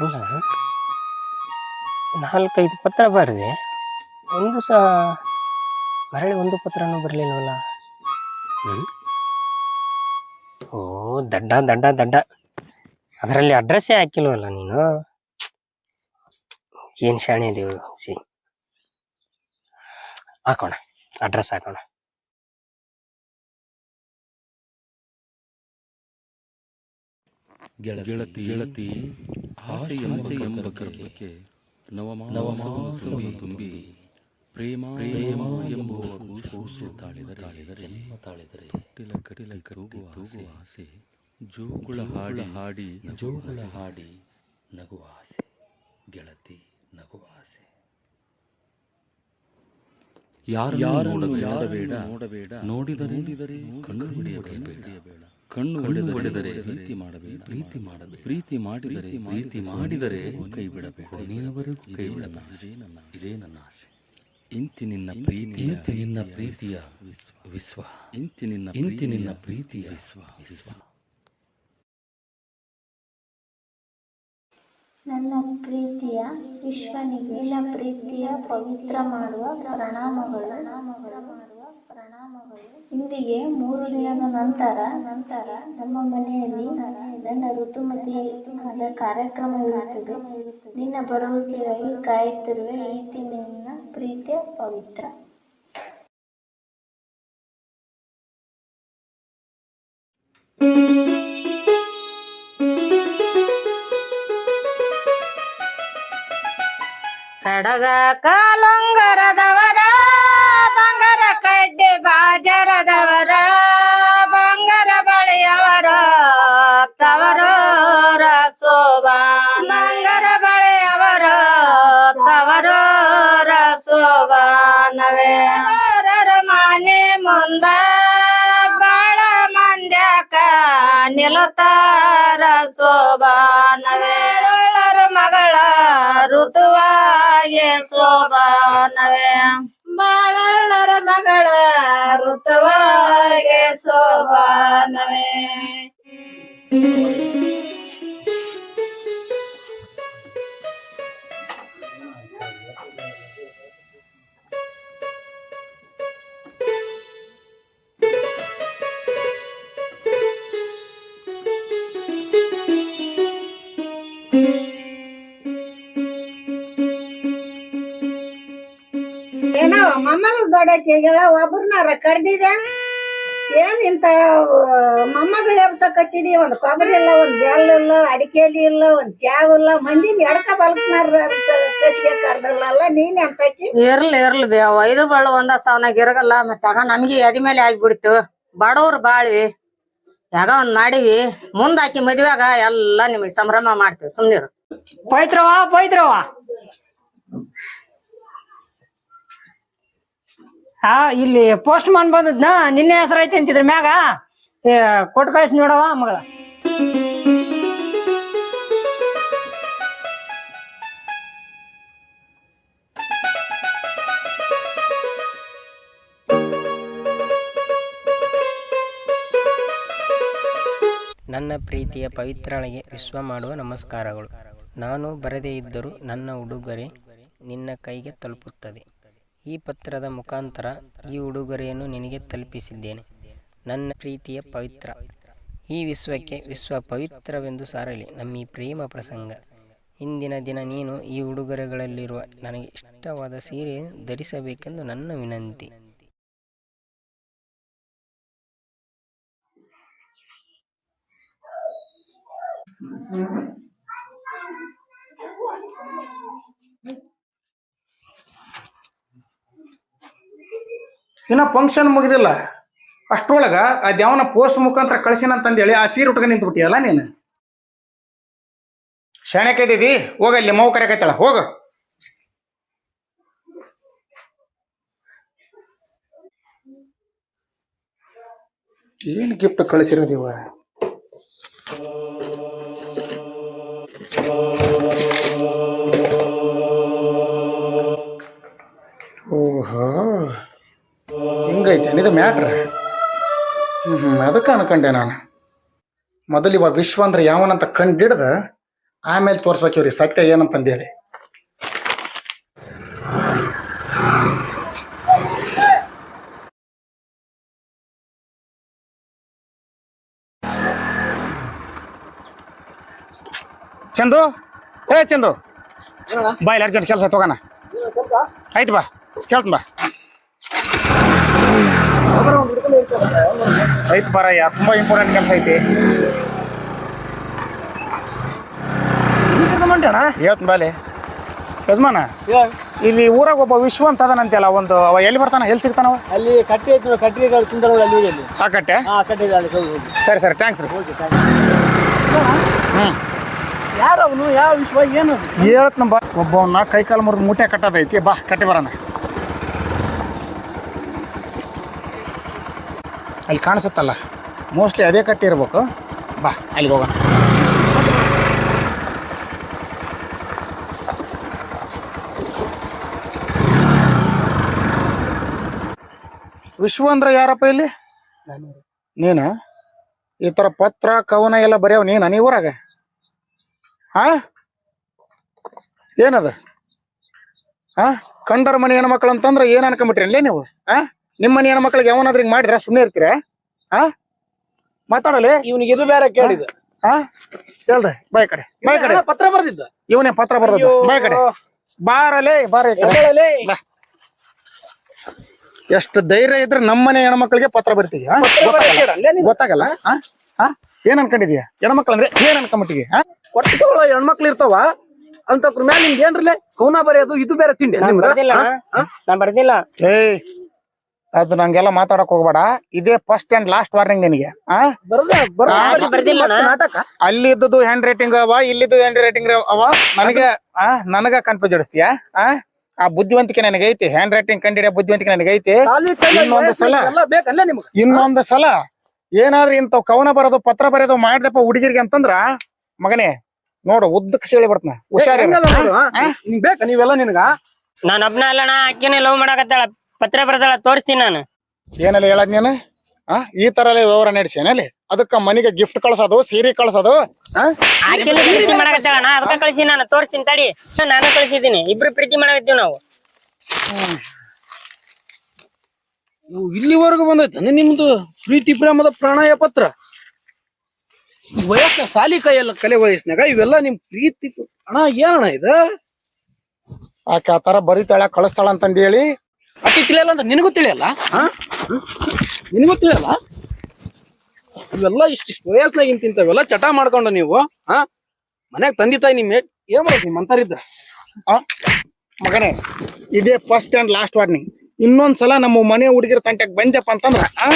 ಇಲ್ಲ. ನಾಲ್ಕೈದು ಪತ್ರ ಬರೆದೆ. ಒಂದು ಸಹ ಮರಳಿ ಒಂದು ಪತ್ರನೂ ಬರಲಿಲ್ಲವಲ್ಲ ಹ್ಞೂ ಓ ದಡ್ಡ ದಡ್ಡ ದಡ್ಡ ಅದರಲ್ಲಿ ಅಡ್ರೆಸ್ಸೇ ಹಾಕಿಲ್ವಲ್ಲ ನೀನು? ಏನು ಶಾಣೆ ದೇವರು? ಸಿ. ಹಾಕೋಣ. ಅಡ್ರೆಸ್ ಹಾಕೋಣ. ಗೆಳತಿ ಗೆಳತಿ ಆಸೆ ಆಸೆ ಎಂಬ ಕರ್ಪಕ್ಕೆ ನವಮಾಸವನ್ನು ತುಂಬಿ ಪ್ರೇಮ ಪ್ರೇಮ ಎಂಬುವ ಕೂಸು ತಾಳಿದರೆ ತಾಳಿದರೆ ಕಟ್ಟಿಲ ಕಟ್ಟಿಲ ಕರುಗು ಹೋಗುವ ಆಸೆ ಜೋಗುಳ ಹಾಡಿ ಹಾಡಿ ಜೋಗುಳ ಹಾಡಿ ನಗುವ ಆಸೆ ಗೆಳತಿ ನಗುವ ಆಸೆ. ಯಾರು ಯಾರನ್ನು ಬೇಡ ನೋಡಬೇಡ ನೋಡಿದರೆ ನೋಡಿದರೆ ಕಣ್ಣು ಹಿಡಿಯಬೇಡ. ಕಣ್ಣು ಹೊಡೆದರೆ ಪ್ರೀತಿ ಮಾಡಬೇಡ. ಪ್ರೀತಿ ಮಾಡಬೇಡ. ಪ್ರೀತಿ ಮಾಡಿದರೆ ಪ್ರೀತಿ ಮಾಡಿದರೆ ಕೈ ಬಿಡಬೇಡ. ಕೊನೆಯವರೆಗೂ ಕೈ ಬಿಡಲ್ಲ ಇದೇ ನನ್ನ ಇದೇ ನನ್ನ ಆಸೆ. ಇಂತಿ ನಿನ್ನ ಪ್ರೀತಿ ಇಂತಿ ನಿನ್ನ ಪ್ರೀತಿಯ ವಿಶ್ವ. ಇಂತಿ ನಿನ್ನ ಇಂತಿ ನಿನ್ನ ಪ್ರೀತಿಯ ವಿಶ್ವ. ವಿಶ್ವ. ನನ್ನ ಪ್ರೀತಿಯ ವಿಶ್ವನಿಗೆ ನನ್ನ ಪ್ರೀತಿಯ ಪವಿತ್ರ ಮಾಡುವ ಪ್ರಣಾಮಗಳು ಮಾಡುವ ಪ್ರಣಾಮಗಳು. ಇಂದಿಗೆ ಮೂರು ದಿನದ ನಂತರ ನಂತರ ನಮ್ಮ ಮನೆಯಲ್ಲಿ ನನ್ನ ಋತುಮತಿ ಆದ ಕಾರ್ಯಕ್ರಮ ಇರುತ್ತದೆ ನಿನ್ನ ಬರುವಿಕೆಗಾಗಿ ಕಾಯುತ್ತಿರುವೆ ಈ ನಿನ್ನ ಪ್ರೀತಿಯ ಪವಿತ್ರ. ಕಡಗ ಕಾಲುಂಗರದವರ ನಿಲತಾರ ಶೋಭಾನವೇ ಒಳ್ಳರ ಮಗಳ ಋತುವಾಗೆ ಶೋಭಾನವೇ ಬಾಳಳ್ಳರ ಮಗಳ ಋತುವಾಗೆ ಶೋಭಾನವೇ ಮೊಮ್ಮಗಳು ದೊಡ್ಡಕ್ಕಿಗೆಲ್ಲ ಒಬ್ರನಾರ ಕರ್ದಿದೆ? ಏನ್ ಇಂತ ಮೊಮ್ಮಗಳು ಎಬ್ಸಕತ್ತಿದಿ? ಒಂದ್ ಕೊಬ್ಬರಿ ಇಲ್ಲ ಒಂದ್ ಬೆಲ್ಲ ಇಲ್ಲ ಅಡಿಕೆಲಿ ಇಲ್ಲ ಒಂದ್ ಚಾವ್ ಇಲ್ಲ ಮಂದಿನ ಎಡಕ ಬಲ್ಕನಾರ ಸತಿಗೆ ಕರ್ದಲ್ಲ ನೀನ್ ಎಂತಕಿ? ಇರ್ಲಿ ಇರ್ಲಿ ಬೇವ ಐದು ಬಳ್ಳು ಒಂದ ಸಾವನಾಗ ಇರಗಲ್ಲ ಮತ್ತೆ ಆಗ ನಮ್ಗೆ ಎದಿ ಮೇಲೆ ಆಗ್ಬಿಡ್ತು. ಬಡವ್ರು ಬಾಳ್ವಿ. ಯಾಗ ಒಂದ್ ಮಾಡಿವಿ. ಮುಂದಾಕಿ ಮದ್ವೆಗ ಎಲ್ಲಾ ನಿಮಗ್ ಸಂಭ್ರಮ ಮಾಡ್ತೀವಿ. ಸುಮ್ನಿರು. ಪೈತ್ರವಾ ಪವಿತ್ರವ ಆ, ಇಲ್ಲಿ ಪೋಸ್ಟ್ ಮಾನ್ ಬಂದದ್ನ, ನಿನ್ನೆ ಹೆಸರು ಐತಿ ಅಂತಿದ್ರ ಮ್ಯಾಗ. ಕೊಟ್ಟು ಕಳಿಸಿ ನೋಡವ ಮಗಳ. ನನ್ನ ಪ್ರೀತಿಯ ಪವಿತ್ರಳಿಗೆ ವಿಶ್ವ ಮಾಡುವ ನಮಸ್ಕಾರಗಳು. ನಾನು ಬರದೇ ಇದ್ದರೂ ನನ್ನ ಉಡುಗೊರೆ ನಿನ್ನ ಕೈಗೆ ತಲುಪುತ್ತದೆ. ಈ ಪತ್ರದ ಮುಖಾಂತರ ಈ ಉಡುಗೊರೆಯನ್ನು ನಿನಗೆ ತಲುಪಿಸಿದ್ದೇನೆ. ನನ್ನ ಪ್ರೀತಿಯ ಪವಿತ್ರ. ಈ ವಿಶ್ವಕ್ಕೆ ವಿಶ್ವ ಪವಿತ್ರವೆಂದು ಸಾರಲಿ. ನಮ್ಮ ಈ ಪ್ರೇಮ ಪ್ರಸಂಗ. ಇಂದಿನ ದಿನ ನೀನು ಈ ಉಡುಗೊರೆಗಳಲ್ಲಿರುವ ನನಗೆ ಇಷ್ಟವಾದ ಸೀರೆ ಧರಿಸಬೇಕೆಂದು ನನ್ನ ವಿನಂತಿ. ಇನ್ನ ಫಂಕ್ಷನ್ ಮುಗಿದಿಲ್ಲ. ಅಷ್ಟರೊಳಗೆ ಆ ದ್ಯಾವನ ಪೋಸ್ಟ್ ಮುಖಾಂತರ ಹೇಳಿ ಆ ಸೀರೆ ಉಟ್ಕೊಂಡು ನಿಂತು ಬಿಟ್ಟಿಯಲ್ಲ ನೀನು ಶಾಣೆಕೈದಿದಿ ಹೋಗ ಇಲ್ಲಿ ಮೌ ಕರೆಕೈತಳ ಹೋಗ. ಏನು ಗಿಫ್ಟ್ ಕಳಿಸಿರೋದಿವ ಓಹೋ. ಹಿಂಗೈತೆ? ಇದು ಮ್ಯಾಟ್ರ? ಹ್ಮ್ ಅದಕ್ಕೆ ಅನ್ಕೊಂಡೆ ನಾನು. ಮೊದಲಿವ ವಿಶ್ವ ಅಂದ್ರೆ ಯಾವನಂತ ಕಂಡಿಡ್ದ ಆಮೇಲೆ ತೋರ್ಸ್ಬೇಕಿವ್ರಿ ಸತ್ಯ ಏನಂತಂದೇಳಿ. ಚಂದು? ಏ ಚಂದು. ಬಾ ಇಲ್ಲಿ ಅರ್ಜೆಂಟ್ ಕೆಲಸ ತಗೋಣ ಆಯ್ತು ಬಾ. ಕೇಳ್ತೀನಿ ಬಾ. ಆಯ್ತು ಬರಯ್ಯ ತುಂಬಾ ಇಂಪಾರ್ಟೆಂಟ್ ಕೆಲಸ ಐತಿ. ಹೇಳ್ತೀನಿ ಬಾಲಿ ಯಜಮಾನ ಇಲ್ಲಿ ಊರಾಗ ಒಬ್ಬ ವಿಶ್ವ ಅಂತ ಅದನಂತೆಲ್ಲ ಒಂದು ಅವ ಎಲ್ಲಿ ಬರ್ತಾನ ಎಲ್ಲಿ ಸಿಗ್ತಾನವ ಅಲ್ಲಿ ಕಟ್ಟಿ ಐತಿ ತಿಂಗಳು ಅಲ್ಲಿ ಆ ಕಟ್ಟೆ? ಹಾ ಕಟ್ಟಿ ಸರಿ ಸರಿ ಥ್ಯಾಂಕ್ಸ್ ರೀ. ಯಾರು ಅವನು ಯಾವ ವಿಶ್ವ ಏನು ಹೇಳ್ತನ ಬಾ ಒಬ್ಬವನ್ನ ಕೈ ಕಾಲು ಮುರಿದು ಮೂಟೆ ಕಟ್ಟೋದೈತಿ ಬಾ ಕಟ್ಟಿ ಬರೋಣ. ಅಲ್ಲಿ ಕಾಣಿಸುತ್ತಲ್ಲ. ಮೋಸ್ಟ್ಲಿ ಅದೇ ಕಟ್ಟಿ ಇರ್ಬೇಕು. ಬಾ, ಅಲ್ಲಿಗೆ ಹೋಗೋಣ. ವಿಶ್ವ ಅಂದ್ರೆ ಯಾರಪ್ಪ ಇಲ್ಲಿ? ನೀನು? ಈ ಥರ ಪತ್ರ, ಕವನ ಎಲ್ಲ ಬರೆಯವ ನೀನು ನೀ ಊರಾಗ? ಹಾ ಏನದ? ಹಾ ಕಂಡರ ಮನೆ ಹೆಣ್ಮಕ್ಳು ಅಂತಂದ್ರೆ ಏನು ಅನ್ಕೊಂಬಿಟ್ರಿ ಅಲ್ಲೇ ನೀವು? ಹಾ ನಿಮ್ಮ ಮನೆ ಹೆಣ್ಮಕ್ಳಿಗೆ ಯಾವನಾದ್ರೂ ಹಿಂಗ್ ಮಾಡಿದ್ರ ಸುಮ್ಮನೆ ಇರ್ತೀರಾ? ಹಾ ಮಾತಾಡಲಿ? ಇವನಿಗೆ ಇದು ಬೇರೆ ಕೇಳಿದ ಹಾ ಹೇಳ್ದೆ. ಬಾಯ್ ಕಡೆ. ಬಾಯ್ ಕಡೆ. ಪತ್ರ ಬರ್ದಿದ್ದ. ಇವನೇ ಪತ್ರ ಬರ್ದದ್ದು. ಬಾಯ್ ಕಡೆ. ಬಾರಲೆ ಬಾರ. ಎಷ್ಟು ಧೈರ್ಯ ಇದ್ರೆ ನಮ್ಮನೆ ಹೆಣ್ಮಕ್ಳಿಗೆ ಪತ್ರ ಬರ್ತೀವಿ ಹಾ? ಗೊತ್ತಾಗಲ್ಲ. ಗೊತ್ತಾಗಲ್ಲ? ಹಾ ಹಾ ಏನ್ ಅನ್ಕೊಂಡಿದ್ಯಾ ಹೆಣ್ಮಕ್ಳು ಅಂದ್ರೆ ಏನ್ ಅನ್ಕೊಂಬಿಟ್ಟಿಗೆ ಹಾ ಒಟ್ಟು ಹೆಣ್ಮಕ್ಳು ಇರ್ತಾವ. ಅಂತ ಮೇಲೆ ನಿಮ್ಗೆ ಏನ್ರಲ್ಲೇ? ಕೌನ ಬರೆಯೋದು ಇದು ಬೇರೆ ತಿಂಡಿ. ನಿಮ್ಗೆ ಬರ್ದಿಲ್ಲ ನಾ ಬರ್ದಿಲ್ಲ. ಏಯ್ ಅದು ನಂಗೆಲ್ಲ ಮಾತಾಡಕ್ ಹೋಗ್ಬೇಡ. ಇದೇ ಫಸ್ಟ್ ಅಂಡ್ ಲಾಸ್ಟ್ ವಾರ್ನಿಂಗ್ ನಿನಗೆ ಅಲ್ಲಿ ಇದ್ದದ್ದು ಹ್ಯಾಂಡ್ ರೈಟಿಂಗ್ ಅವ ಇಲ್ಲಿದ್ದು ಹ್ಯಾಂಡ್ ರೈಟಿಂಗ್ ಅವ. ನನಗೆ ಆ ನನಗ ಕನ್ಫ್ಯೂಸ್ ಇಡಿಸ್ತೀಯ ಆ? ಬುದ್ಧಿವಂತಿಕೆ ಬುದ್ಧಿವಂತಿಕೆ ಐತಿ. ಹ್ಯಾಂಡ್ ರೈಟಿಂಗ್ ಕಂಡಿಡಿಯ ಬುದ್ಧಿವಂತಿಕೆ ನನಗೆ ಐತಿ. ಇನ್ನೊಂದು ಸಲ. ಎಲ್ಲ ಬೇಕಲ್ಲ ನಿಮ್ಗೆ? ಇನ್ನೊಂದು ಸಲ. ಏನಾದ್ರೂ ಇಂಥವ್ ಕವನ ಬರೋದು ಪತ್ರ ಬರೆಯೋದು ಮಾಡ್ದಪ್ಪ ಹುಡುಗಿರಿಗೆ ಅಂತಂದ್ರ ಮಗನೇ ನೋಡು ಉದ್ದಕ್ಕೆ ಸೇಳಿ ಬರ್ತನ ಹುಷಾರಿ ಬೇಕಾ ನೀವೆಲ್ಲ ನಿನಗ? ನಾನು ಅಬ್ನ ಅಲ್ಲಣ್ಣ ಅಕ್ಕಿನೇ ಲವ್ ಮಾಡಕತ್ತಾಳ. ಪತ್ರ ಬರ್ತಾಳ ತೋರಿಸ್ತೀನಿ ನಾನು. ಏನಲ್ಲ ಹೇಳದ್ ನೀನು? ಆ ಈ ತರ ವ್ಯವಹಾರ ನಡೆಸಿ ಅದಕ್ಕ ಮನೆಗೆ ಗಿಫ್ಟ್ ಕಳ್ಸೋದು ಸೀರೆ ಕಳ್ಸೋದು ಆ? ಪ್ರೀತಿ ಮಾಡಕತ್ತಾಳಣ್ಣ ಅದಕ್ಕ ಕಳ್ಸಿ ನಾನು ತೋರಿಸ್ತೀನಿ ತಡಿ. ನಾನು ಕಳ್ಸಿದಿನಿ ಇಬ್ರು ಪ್ರೀತಿ ಮಾಡಕತ್ತೀವಿ ನಾವು. ನೀವು ಇಲ್ಲಿವರೆಗೂ ಬಂದೈತೆ ನಿಮ್ದು ಪ್ರೀತಿ ಪ್ರೇಮದ ಪ್ರಣಯ ಪತ್ರ. ವಯಸ್ಸ ಸಾಲಿ ಕೈಯಲ್ಲ ಕಲೆ ವಯಸ್ಸಿನಾಗ ಇವೆಲ್ಲ ನಿಮ್ ಪ್ರೀತಿ ಅಣ್ಣ ಏನಣ್ಣ ಇದು? ಆಕೆ ಆ ತರ ಬರಿತಾಳ ಕಳಿಸ್ತಾಳ ಅಂತಂದು ಹೇಳಿ ಅತಿ ತಿಳಿಯಲ್ಲ ಅಂದ್ರೆ ನಿನಗೂ ತಿಳಿಯಲ್ಲ? ಹ್ಮ್? ನಿನಗೂ ತಿಳಿಯಲ್ಲ? ಇವೆಲ್ಲ ಇಷ್ಟಿಷ್ಟು ವಯಸ್ಸಿನಾಗ ತಿಂತವೆಲ್ಲ ಚಟ ಮಾಡ್ಕೊಂಡು ನೀವು ಹಾ? ಮನ್ಯಾಗ ತಂದಿ ತಾಯಿ ನಿಮ್ಮ ಏನ್ ಮಾಡೋದು ನಿಮ್ಮ ಅಂತಾರಿದ್ರ ಆ? ಮಗನೇ ಇದೇ ಫಸ್ಟ್ ಅಂಡ್ ಲಾಸ್ಟ್ ವಾರ್ನಿಂಗ್ ಇನ್ನೊಂದ್ಸಲ ನಮ್ಮ ಮನೆ ಹುಡುಗಿರ ತಂಟೆಗೆ ಬಂದೆಪ್ಪ ಅಂತಂದ್ರ ಆ?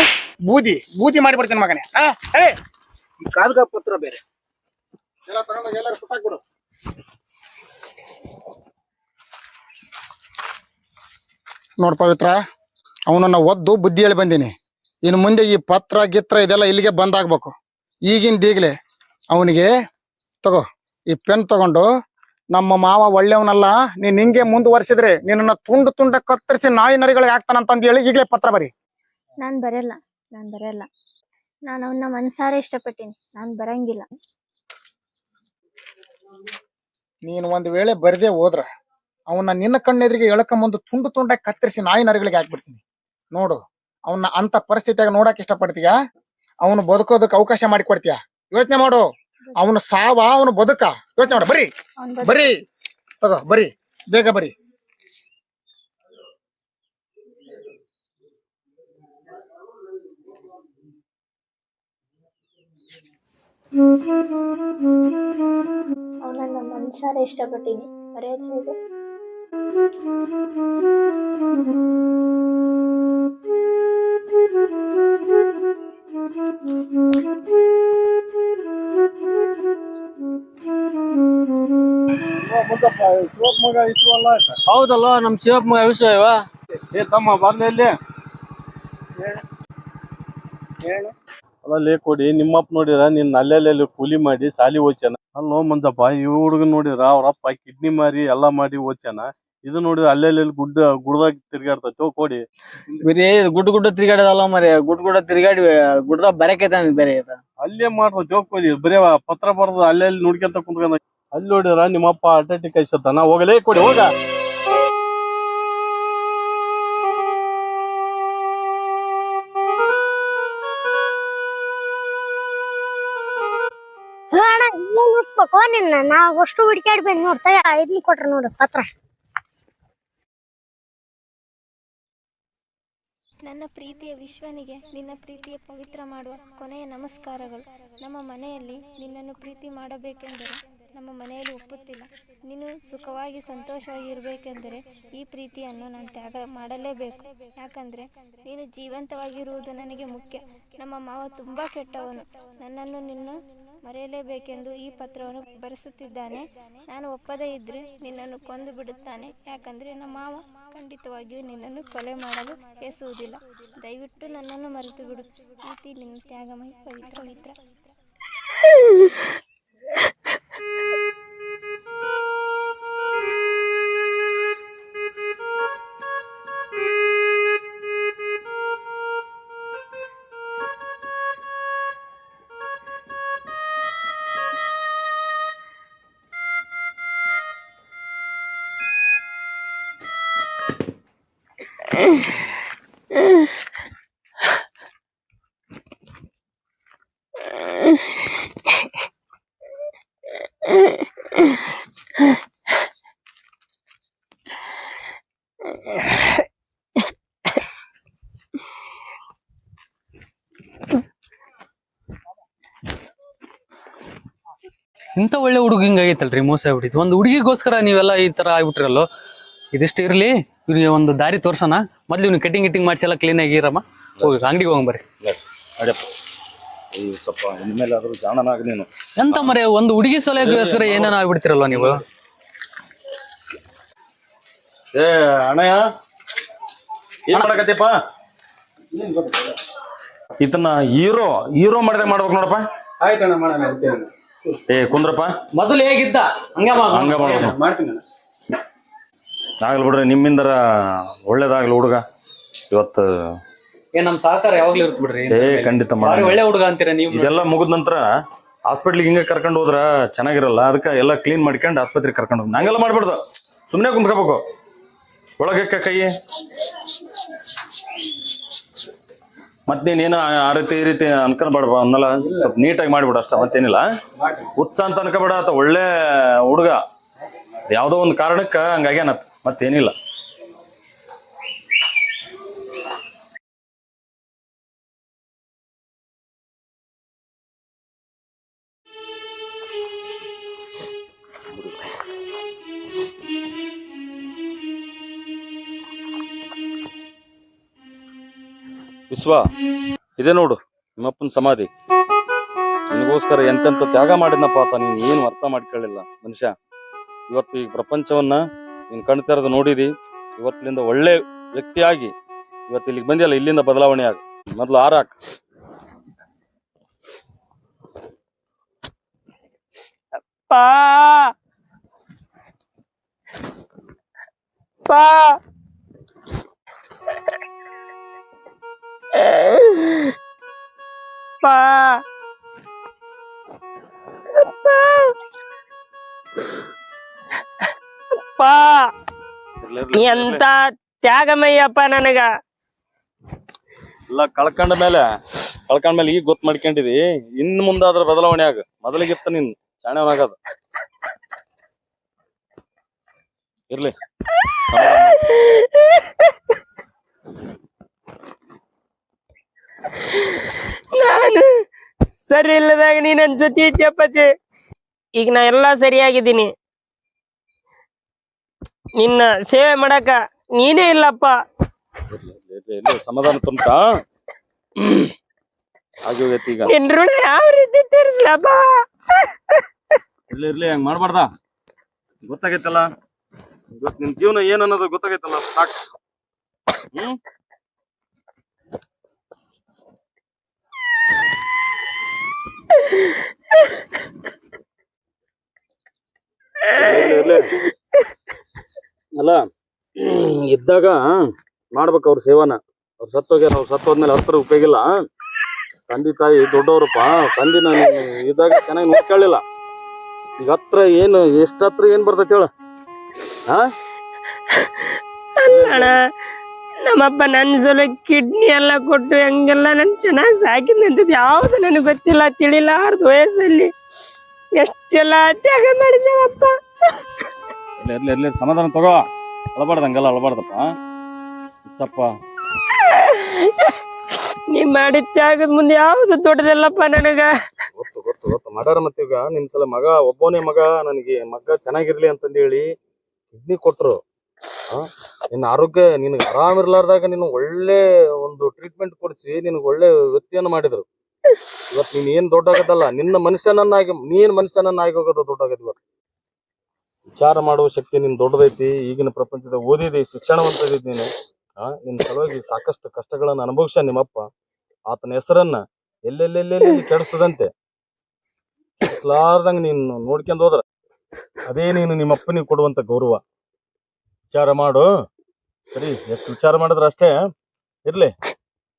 ಬೂದಿ ಬೂದಿ ಮಾಡಿಬಿಡ್ತೀನಿ ಮಗನೇ ಆ? ಏ ಕಾಗದ ಪತ್ರ ಬೇರೆ. ಎಲ್ಲ ತಗೊಂಡೋಗಿ ಎಲ್ಲರೂ ಸುತ್ತಾಕ್ಬಿಡು ನೋಡ್ ಪವಿತ್ರ ಅವನನ್ನ ಒದ್ದು ಬುದ್ಧಿ ಹೇಳಿ ಬಂದೀನಿ. ಇನ್ನು ಮುಂದೆ ಈ ಪತ್ರ ಗಿತ್ರ ಇದೆಲ್ಲ ಇಲ್ಲಿಗೆ ಬಂದಾಗ್ಬೇಕು. ಈಗಿಂದ ಈಗಲೇ ಅವನಿಗೆ ತಗೋ ಈ ಪೆನ್ ತಗೊಂಡು ನಮ್ಮ ಮಾವ ಒಳ್ಳೆಯವನಲ್ಲ ನೀನ್ ಹಿಂಗೆ ಮುಂದುವರಿಸಿದ್ರೆ ನಿನ್ನ ತುಂಡು ತುಂಡ ಕತ್ತರಿಸಿ ನಾಯಿ ನರಿಗಳಿಗೆ ಹಾಕ್ತಾನಂತಂದು ಹೇಳಿ ಈಗಲೇ ಪತ್ರ ಬರಿ. ನಾನ್ ಬರೆಯಲ್ಲ ನಾನ್ ಬರೆಯಲ್ಲ ನಾನು ಅವನ್ನ ಮನ್ಸಾರೆ ಇಷ್ಟಪಟ್ಟೀನಿ ನಾನ್ ಬರಂಗಿಲ್ಲ. ನೀನು ಒಂದ್ ವೇಳೆ ಬರ್ದೇ ಹೋದ್ರ ಅವನ್ನ ನಿನ್ನ ಕಣ್ಣೆದ್ರಿಗೆ ಎಳ್ಕೊಂಬಂದು ತುಂಡು ತುಂಡಾಗಿ ಕತ್ತರಿಸಿ ನಾಯಿ ನರಿಗಳಿಗೆ ಹಾಕ್ಬಿಡ್ತೀನಿ. ನೋಡು ಅವನ್ನ ಅಂತ ಪರಿಸ್ಥಿತಿಯಾಗ ನೋಡಕ್ ಇಷ್ಟಪಡ್ತೀಯ? ಅವನು ಬದುಕೋದಕ್ಕೆ ಅವಕಾಶ ಮಾಡಿಕೊಡ್ತೀಯ? ಯೋಚನೆ ಮಾಡು. ಅವನ ಸಾವ ಅವನು ಬದುಕ. ಯೋಚನೆ ಮಾಡು. ಬರೀ. ಬರೀ. ತಗೋ ಬರೀ. ಬೇಗ ಬರೀ. ಅವನನ್ನ ಮನ್ಸಾರ ಇಷ್ಟಪಟ್ಟೀನಿ ಬರೆಯೋದು ಹೇಗೆ? ಹೌದಲ್ಲ ನಮ್ ಶಿವಪ್ಪ ಮಗ ವಿಷಯವ ಏ ತಮ್ಮ ಬರ್ಲಿ ಇಲ್ಲಿ. ಅಲ್ಲೇ ಕೊಡಿ ನಿಮ್ಮಪ್ಪ ನೋಡಿರ ನಿನ್ನ ಅಲ್ಲೆಲ್ಲೆಲ್ಲಿ ಕೂಲಿ ಮಾಡಿ ಸಾಲಿ ಓದ್ಯಾನ ಅಲ್ಲೋ ಮಂಜಪ್ಪ ಈ ಹುಡುಗನ್ ನೋಡಿದ್ರ ಅವ್ರ ಅಪ್ಪ ಕಿಡ್ನಿ ಮಾರಿ ಎಲ್ಲಾ ಮಾಡಿ ಓದ್ಯಾನ ಇದು ನೋಡಿದ್ರ ಅಲ್ಲೆಲ್ಲ ಗುಡ್ಡ ಗುಡ್ದಾಗ ಚೋ ಕೊಡಿ. ಬರೀ ಗುಡ್ಡ ಗುಡ್ಡ ತಿರ್ಗಾಡದಲ್ಲ ಮರಿ ಗುಡ್ ಗುಡ್ಡ ತಿರ್ಗಾಡಿ ಗುಡ್ಡದಾಗ ಬರಕೈತ ಬೇರೆ ಇದು. ಅಲ್ಲೇ ಮಾಡ್ದ ಜೋಕ್ ಕೋದಿ ಬರೀ ಪತ್ರ ಬರ್ದು ಅಲ್ಲೆಲ್ಲಿ ನೋಡ್ಕೊಂತ ಕುಂತ್ಕೊಂಡ ಅಲ್ಲಿ ನೋಡಿದ್ರ ನಿಮ್ಮಪ್ಪ ಅಟ್ಯಾಟಿಕ್ ನಾ ಹೋಗಲೇ ಕೊಡಿ ಹೋಗ. ಅಣ್ಣ ನಿನ್ನ ಅಷ್ಟು ಹುಡುಕಾಡಿ ಬಂದ್ ಕೊಟ್ರ ಪತ್ರ ನನ್ನ ಪ್ರೀತಿಯ ವಿಶ್ವನಿಗೆ ನಿನ್ನ ಪ್ರೀತಿಯ ಪವಿತ್ರ ಮಾಡುವ ಕೊನೆಯ ನಮಸ್ಕಾರಗಳು. ನಮ್ಮ ಮನೆಯಲ್ಲಿ ನಿನ್ನನ್ನು ಪ್ರೀತಿ ಮಾಡಬೇಕೆಂದರೆ ನಮ್ಮ ಮನೆಯಲ್ಲಿ ಒಪ್ಪುತ್ತಿಲ್ಲ. ನೀನು ಸುಖವಾಗಿ ಸಂತೋಷವಾಗಿ ಇರಬೇಕೆಂದರೆ ಈ ಪ್ರೀತಿಯನ್ನು ನಾನು ತ್ಯಾಗ ಮಾಡಲೇಬೇಕು. ಯಾಕಂದರೆ ನೀನು ಜೀವಂತವಾಗಿರುವುದು ನನಗೆ ಮುಖ್ಯ. ನಮ್ಮ ಮಾವ ತುಂಬ ಕೆಟ್ಟವನು. ನನ್ನನ್ನು ನಿನ್ನ ಮರೆಯಲೇಬೇಕೆಂದು ಈ ಪತ್ರವನ್ನು ಬರೆಸುತ್ತಿದ್ದಾನೆ. ನಾನು ಒಪ್ಪದೇ ಇದ್ದರೆ ನಿನ್ನನ್ನು ಕೊಂದು ಬಿಡುತ್ತಾನೆ. ಯಾಕಂದರೆ ನಮ್ಮ ಮಾವ ಖಂಡಿತವಾಗಿಯೂ ನಿನ್ನನ್ನು ಕೊಲೆ ಮಾಡಲು ಎಸುವುದಿಲ್ಲ ದಯವಿಟ್ಟು ನನ್ನನ್ನು ಮರೆತು ಬಿಡು. ಪ್ರೀತಿ, ನಿನ್ನ ತ್ಯಾಗಮಯ ಪವಿತ್ರ ಪವಿತ್ರ. ಇಂಥ ಒಳ್ಳೆ ಹುಡುಗ ಹಿಂಗಾಗೈತಲ್ರಿ ಮೋಸ ಆಗ್ಬಿಟ್ಟಿತ್ತು. ಒಂದು ಹುಡುಗಿಗೋಸ್ಕರ ನೀವೆಲ್ಲ ಈ ತರ ಆಗ್ಬಿಟ್ರಲ್ಲೋ? ಇದಿಷ್ಟು ಇರ್ಲಿ? ಇವ್ರಿಗೆ ಒಂದು ದಾರಿ ತೋರ್ಸೋಣ. ಮೊದ್ಲು ಇವ್ನಿಗೆ ಕಟಿಂಗ್ ಗಿಟ್ಟಿಂಗ್ ಮಾಡಿಸಿ ಎಲ್ಲ ಕ್ಲೀನ್ ಆಗಿರಮ್ಮ ಹೋಗಿ ಅಂಗಡಿಗೆ ಈ ಸ್ವಲ್ಪ ಜಾಣನಾಗ ನೀನು. ಎಂತ ಮರೆ ಒಂದು ಹುಡುಗಿ ಸಲಹೆಗೋಸ್ಕರ ಏನೇನ ಆಗ್ಬಿಡ್ತಿರಲ್ವ ನೀವು? ಏ ಅಣ್ಣಯ್ಯ? ಏನ್ ಮಾಡಕತ್ತೀಪ ಇದನ್ನ ಹೀರೋ ಹೀರೋ ಮಾಡಿದ್ರೆ ಮಾಡ್ಬೇಕು ನೋಡಪ್ಪ. ಆಯ್ತಣ್ಣ ಮಾಡೋಣ ಏ ಕುಂದ್ರಪ್ಪ. ಮೊದಲು ಹೇಗಿದ್ದ? ಹಂಗ ಹಂಗ ಮಾಡ್ಬೇಕು ಮಾಡ್ತೀನಿ ಆಗ್ಲಿ ಬಿಡ್ರಿ ನಿಮ್ಮಿಂದರ ಒಳ್ಳೇದಾಗ್ಲಿ ಹುಡುಗ. ಇವತ್ತು ಏ ನಮ್ ಸಹಕಾರ ಯಾವಾಗ್ಲೂ ಇರುತ್ತೆ ಬಿಡ್ರಿ. ಏ ಖಂಡಿತ ಭಾರಿ ಒಳ್ಳೆ ಹುಡುಗ ಅಂತೀರ ನೀವು ಇದೆಲ್ಲ ಮುಗಿದ ನಂತರ ಹಾಸ್ಪಿಟ್ಲಿಗೆ ಹಿಂಗೆ ಕರ್ಕೊಂಡು ಹೋದ್ರ ಚೆನ್ನಾಗಿರಲ್ಲ. ಅದಕ್ಕೆ ಎಲ್ಲ ಕ್ಲೀನ್ ಮಾಡ್ಕೊಂಡು ಆಸ್ಪತ್ರೆಗೆ ಕರ್ಕೊಂಡು ಹೋಗಿ ನಂಗೆಲ್ಲ ಮಾಡ್ಬಿಡ್ದು ಸುಮ್ಮನೆ ಕುಂತ್ಕೋಬೇಕು. ಒಳಗೆ ಕೈ ಮತ್ತೆ ನೀನೇನು ಆ- ಆ ರೀತಿ ಈ ರೀತಿ ಅನ್ಕೊಂಡ್ಬೇಡಪ್ಪ ಅನ್ನಲ್ಲ. ಸ್ವಲ್ಪ ನೀಟಾಗಿ ಮಾಡ್ಬಿಡು ಅಷ್ಟ ಮತ್ತೇನಿಲ್ಲ. ಹುಚ್ಚ ಅಂತ ಅನ್ಕೋಬೇಡ ಆತ ಒಳ್ಳೆ ಹುಡುಗ. ಯಾವುದೋ ಒಂದು ಕಾರಣಕ್ಕೆ ಹಂಗಾಗ್ಯಾನತ್ ಮತ್ತೇನಿಲ್ಲ. ವಿಶ್ವ, ಇದೆ ನೋಡು, ನಿಮ್ಮಪ್ಪನ ಸಮಾಧಿ. ನಿಮಗೋಸ್ಕರ ಎಂತೆಂತ ತ್ಯಾಗ ಮಾಡಿದ್ನಪ್ಪ ನೀನು ಏನು ಅರ್ಥ ಮಾಡ್ಕೊಳ್ಳಿಲ್ಲ. ಮನುಷ್ಯ, ಇವತ್ತು ಈ ಪ್ರಪಂಚವನ್ನ ನೀನ್ ಕಣ್ ತೆರೆದು ನೋಡಿದಿ ಇವತ್ತಿನಿಂದ ಒಳ್ಳೆ ವ್ಯಕ್ತಿಯಾಗಿ ಇವತ್ತು ಇಲ್ಲಿಗೆ ಬಂದಿಲ್ಲ ಇಲ್ಲಿಂದ ಬದಲಾವಣೆ ಆಗ. ಮೊದಲು ಆರಾಕ್. ಪಾ ಪಾ ಪಾ ಇರ್ಲಿ. ಎಂತ ತ್ಯಾಗಮಯ್ಯಪ್ಪ ನನಗ. ಎಲ್ಲ ಕಳ್ಕೊಂಡ ಮೇಲೆ ಕಳ್ಕೊಂಡ ಮೇಲೆ ಈಗ ಗೊತ್ತ ಮಾಡ್ಕೊಂಡಿದಿ. ಇನ್ ಮುಂದಾದ್ರ ಬದಲಾವಣೆ ಆಗ. ಮೊದಲಿಗಿತ್ತ ನೀನ್ ಚಾಣವನಾಗದ ಇರ್ಲಿ. ನಾನು ಸರಿ ಇಲ್ಲದಾಗ ನೀ ನನ್ ಜೊತೆ ಇದ್ಯಪ್ಪಚ್ಚಿ ಈಗ ನಾ ಎಲ್ಲಾ ಸರಿಯಾಗಿದ್ದೀನಿ. ನಿನ್ನ ಸೇವೆ ಮಾಡಕ ನೀನೇ ಇಲ್ಲಪ್ಪ. ಸಮಾಧಾನ ತುಂಬ ಆಗಿ ಈಗ. ನಿನ್ ಋಣ ಯಾವ ರೀತಿ ತೀರಿಸ್ಲಪ್ಪ? ಇಲ್ಲ ಇರ್ಲಿ ಹಂಗ್ ಮಾಡ್ಬಾರ್ದ? ಗೊತ್ತಾಗೈತಲ್ಲ? ಇವತ್ ನಿನ್ ಜೀವನ ಏನ್ ಅನ್ನೋದು ಗೊತ್ತಾಗೈತಲ್ಲ ಸಾಕ್. ಹ್ಮ್? ಇರ್ಲಿ. ಅಲ್ಲ, ಇದ್ದಾಗ ಮಾಡ್ಬೇಕು ಅವ್ರ ಸೇವನ. ಅವ್ರು ಸತ್ತೋಗ್ಯಾರ ಅವ್ರು ಸತ್ತೋದ್ಮೇಲೆ ಹತ್ರ ಉಪಯೋಗ ಇಲ್ಲ. ತಂದೆ, ತಾಯಿ ದೊಡ್ಡವ್ರಪ್ಪ ನಾನು ಇದ್ದಾಗ ಚೆನ್ನಾಗಿ ನೋಡ್ಕೊಳ್ಳಿಲ್ಲ ಈಗ ಹತ್ರ ಏನು, ಎಷ್ಟ ಹತ್ರ ಏನ್ ಬರ್ತೈತಿ ಹೇಳ. ನಮ್ಮಪ್ಪ ನನ್ನ ಸಲ ಕಿಡ್ನಿ ಎಲ್ಲ ಕೊಟ್ಟು ಹೆಂಗೆಲ್ಲ ನನ್ ಚೆನ್ನಾಗಿ ಸಾಕಿದಂತದ್ ಯಾವ್ದು ನನಗೆ ಗೊತ್ತಿಲ್ಲ, ತಿಳಿಲಾರ್ದು ವಯಸ್ಸಲ್ಲಿ. ಎಷ್ಟೆಲ್ಲ ತ್ಯಾಗ ಮಾಡಿದ್ದೇವಪ್ಪ ಇರ್ಲಿ ಇರ್ಲಿ ಇರ್ಲಿ. ಸಮಾಧಾನ ತಗೋ. ಅಳಬಾರ್ದು ಹಂಗಲ್ಲ ಅಳಬಾರ್ದಪ್ಪ. ಚಪ್ಪ ನೀ ಮಾಡಿದ ತ್ಯಾಗದ ಮುಂದೆ ಯಾವ್ದು ದೊಡ್ಡದಲ್ಲಪ್ಪ ನನಗ? ಗೊತ್ತು ಗೊತ್ತು ಗೊತ್ತು. ಮಾಡ್ಯಾರ ಮತ್ತೆ ಈಗ ನಿಮ್ ಸಲ ಮಗ ಒಬ್ಬನೇ ಮಗ ನನಗೆ ಮಗ ಚೆನ್ನಾಗಿರ್ಲಿ ಅಂತಂದ ಹೇಳಿ ಕಿಡ್ನಿ ಕೊಟ್ರು. ಆ, ನಿನ್ನ ಆರೋಗ್ಯ ನಿನಗೆ ಆರಾಮ್ ಇರ್ಲಾರ್ದಾಗ ನಿನ್ ಒಳ್ಳೆ ಒಂದು ಟ್ರೀಟ್ಮೆಂಟ್ ಕೊಡಿಸಿ ನಿನಗೆ ಒಳ್ಳೆ ವ್ಯಕ್ತಿಯನ್ನು ಮಾಡಿದ್ರು. ಇವತ್ತು ನೀನ್ ಏನ್ ದೊಡ್ಡ ಆಗದಲ್ಲ ನಿನ್ನ ಮನುಷ್ಯನನ್ನಾಗಿ ನೀನ್ ಮನುಷ್ಯನನ್ನಾಗಿ ಹೋಗೋದು ದೊಡ್ಡ ಆಗದ್ ಇವತ್ತು. ವಿಚಾರ ಮಾಡುವ ಶಕ್ತಿ ನಿನ್ ದೊಡ್ಡದೈತಿ, ಈಗಿನ ಪ್ರಪಂಚದ ಓದಿದೆ ಶಿಕ್ಷಣವಂತ ನೀನು ಆ, ನಿನ್ ಸಲುವಾಗಿ ಸಾಕಷ್ಟು ಕಷ್ಟಗಳನ್ನ ಅನುಭವಿಸ ನಿಮ್ಮಪ್ಪ. ಆತನ ಹೆಸರನ್ನ ಎಲ್ಲೆಲ್ಲೆಲ್ಲೆಲ್ಲಿ ಕೆಡಿಸದಂತೆ ಕೆಡಿಸ್ಲಾರ್ದಂಗ ನೀನು ನೋಡ್ಕೊಂಡ್ ಹೋದ್ರ. ಅದೇ ನೀನು ನಿಮ್ಮ ಅಪ್ಪನಿಗೆ ಕೊಡುವಂತ ಗೌರವ. ವಿಚಾರ ಮಾಡು. ಸರಿ, ಎಷ್ಟು ವಿಚಾರ ಮಾಡಿದ್ರ ಅಷ್ಟೇ. ಇರ್ಲಿ.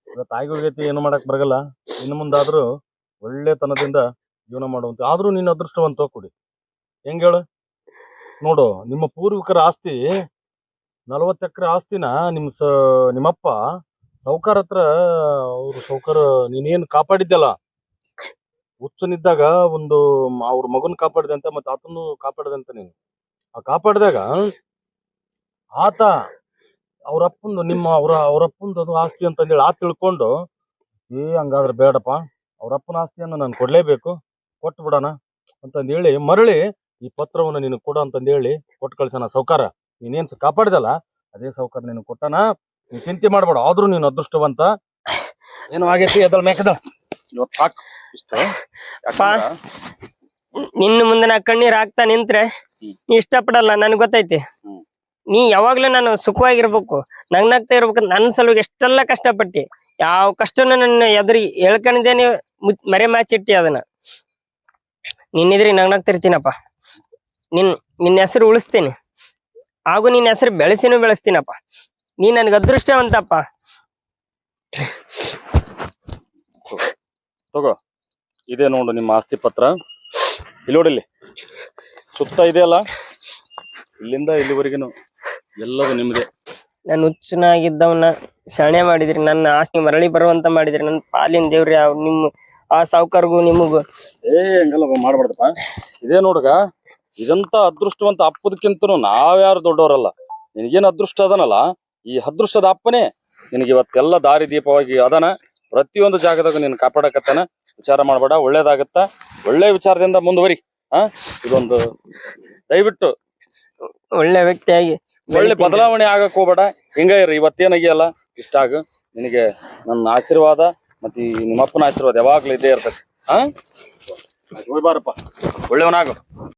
ಇವತ್ತು ಆಗಿ ಹೋಗೈತಿ, ಏನು ಮಾಡಕ್ ಬರಗಲ್ಲ. ಇನ್ನು ಮುಂದಾದ್ರೂ ಒಳ್ಳೆತನದಿಂದ ಜೀವನ ಮಾಡುವಂತ. ಆದ್ರೂ ನೀನು ಅದೃಷ್ಟವಂತ ಕೊಡಿ ಹೆಂಗ್ ಹೇಳು? ನೋಡು, ನಿಮ್ಮ ಪೂರ್ವಿಕರ ಆಸ್ತಿ, ನಲವತ್ತು ಎಕರೆ ಆಸ್ತಿನ ನಿಮ್ ಸ, ನಿಮ್ಮಪ್ಪ ಸೌಕಾರ ಹತ್ರ, ಅವ್ರು ಸೌಕಾರ, ನೀನೇನು ಕಾಪಾಡಿದ್ದಲ್ಲ ಹುಚ್ಚನಿದ್ದಾಗ ಒಂದು ಅವ್ರ ಮಗನ್ ಕಾಪಾಡಿದಂತ ಮತ್ತೆ ಆತನು ಕಾಪಾಡಿದಂತ ನೀನು. ಆ ಕಾಪಾಡಿದಾಗ ಆತ ಅವ್ರ ಅಪ್ಪಂದು, ನಿಮ್ಮ ಅವ್ರ ಅವರಪ್ಪಂದು ಆಸ್ತಿ ಅಂತಂದೇಳಿ ಆತ ತಿಳ್ಕೊಂಡು, ಏ, ಹಂಗಾದ್ರೆ ಬೇಡಪ್ಪ, ಅವ್ರ ಅಪ್ಪನ ಆಸ್ತಿಯನ್ನ ನಾನು ಕೊಡ್ಲೇಬೇಕು ಕೊಟ್ಟು ಬಿಡೋಣ ಅಂತಂದೇಳಿ ಮರಳಿ ಈ ಪತ್ರವನ್ನು ನೀನು ಕೊಡು ಅಂತಂದೇಳಿ ಕೊಟ್ಟು ಕಳಿಸೋಣ. ಸೌಕಾರ ನೀನೇನ್ ಕಾಪಾಡಿದಲ್ಲ ಕಾಪಾಡ್ದಲ್ಲ? ಅದೇ ಸೌಕಾರ ನೀನು ಕೊಟ್ಟನ. ನೀನ್ ಚಿಂತೆ ಮಾಡಬೇಡ. ಆದ್ರೂ ನೀನು ಅದೃಷ್ಟವಂತ. ಏನು ಆಗೈತಿ? ಎದಲ್ ಮೇಕದ. ಇವತ್ತು ಇಷ್ಟು? ನಿನ್ನ ಮುಂದೆ ನಾ ಕಣ್ಣೀರ್ ಹಾಕ್ತಾ ನಿಂತ್ರೆ ನೀ ಇಷ್ಟಪಡಲ್ಲ ನನಗೆ ಗೊತ್ತೈತಿ. ನೀ ಯಾವಾಗ್ಲೂ ನಾನು ಸುಖವಾಗಿರ್ಬೇಕು ನಗ್ನಗ್ತಾ ಇರ್ಬೇಕು ನನ್ನ ಸಲುವಾಗಿ ಎಷ್ಟೆಲ್ಲ ಕಷ್ಟಪಟ್ಟಿ ಯಾವ ಕಷ್ಟನು ನನ್ನ ಎದುರಿಗೆ ಹೇಳ್ಕೊಂಡಿದ್ದೇನೆ ಮರೆ ಮಾಚಿಟ್ಟಿ ಅದನ್ನ. ನಿನ್ನಿದ್ರಿ ನಗ್ನಗ್ತಿರ್ತೀನಪ್ಪ ನಿನ್ ನಿನ್ನ ಹೆಸರು ಉಳಿಸ್ತೀನಿ. ಹಾಗೂ ನಿನ್ನ ಹೆಸರು ಬೆಳೆಸಿನೂ ಬೆಳೆಸ್ತೀನಪ್ಪ. ನೀ ನನಗೆ ಅದೃಷ್ಟವಂತಪ್ಪ. ತಗೋ ಇದೆ ನೋಡು ನಿಮ್ಮ ಆಸ್ತಿ ಪತ್ರ. ಇಲ್ಲಿ ನೋಡಿಲ್ಲಿ ಸುತ್ತ ಇದೆಯಲ್ಲ ಇಲ್ಲಿಂದ ಇಲ್ಲಿವರೆಗೂ ಎಲ್ಲವೂ ನಿಮ್ಮದೇ ನಾನು ಹುಚ್ಚನಾಗಿದ್ದವನ್ನ ಶರಣೆ ಮಾಡಿದ್ರಿ. ನನ್ನ ಆಸ್ತಿ ಮರಳಿ ಬರುವಂತ ಮಾಡಿದ್ರಿ. ನನ್ನ ಪಾಲಿನ ದೇವ್ರಿ ನಿಮ್ಮ ಆ ಸಾವುಕಾರ್ಗೂ ನಿಮಗೂ. ಏ ಹಂಗಲ್ಲ ಮಾಡ್ಬಾರ್ದಪ್ಪ. ಇದೇ ನೋಡ್ಗ ಇದಂತ ಅದೃಷ್ಟವಂತ ಅಪ್ಪದಕ್ಕಿಂತನೂ ನಾವ್ಯಾರು ದೊಡ್ಡವರಲ್ಲ. ನಿನಗೇನು ಅದೃಷ್ಟ ಅದನಲ್ಲ? ಈ ಅದೃಷ್ಟದ ಅಪ್ಪನೇ ನಿನಗೆ ಇವತ್ತೆಲ್ಲ ದಾರಿ ದೀಪವಾಗಿ ಅದನ ಪ್ರತಿಯೊಂದು ಜಾಗದಾಗ ನೀನು ಕಾಪಾಡಕತ್ತಾನ. ವಿಚಾರ ಮಾಡಬೇಡ ಒಳ್ಳೇದಾಗತ್ತ? ಒಳ್ಳೆ ವಿಚಾರದಿಂದ ಮುಂದುವರಿ. ಹಾ ಇದೊಂದು ದಯವಿಟ್ಟು ಒಳ್ಳೆ ವ್ಯಕ್ತಿಯಾಗಿ ಒಳ್ಳೆ ಬದಲಾವಣೆ ಆಗಕ್ ಹೋಗ್ಬೇಡ. ಹಿಂಗ ಇರ್ರಿ ಇವತ್ತೇನಾಗಿಯಲ್ಲ ಇಷ್ಟ ಆಗ. ನಿನಗೆ ನನ್ನ ಆಶೀರ್ವಾದ ಮತ್ತೆ ಈ ನಿಮ್ಮಪ್ಪನ ಆಶೀರ್ವಾದ ಯಾವಾಗ್ಲೂ ಇದ್ದೇ ಇರ್ತದೆ. ಹಾ ಹೋಗ್ಬಾರಪ್ಪ ಒಳ್ಳೆಯವನಾಗು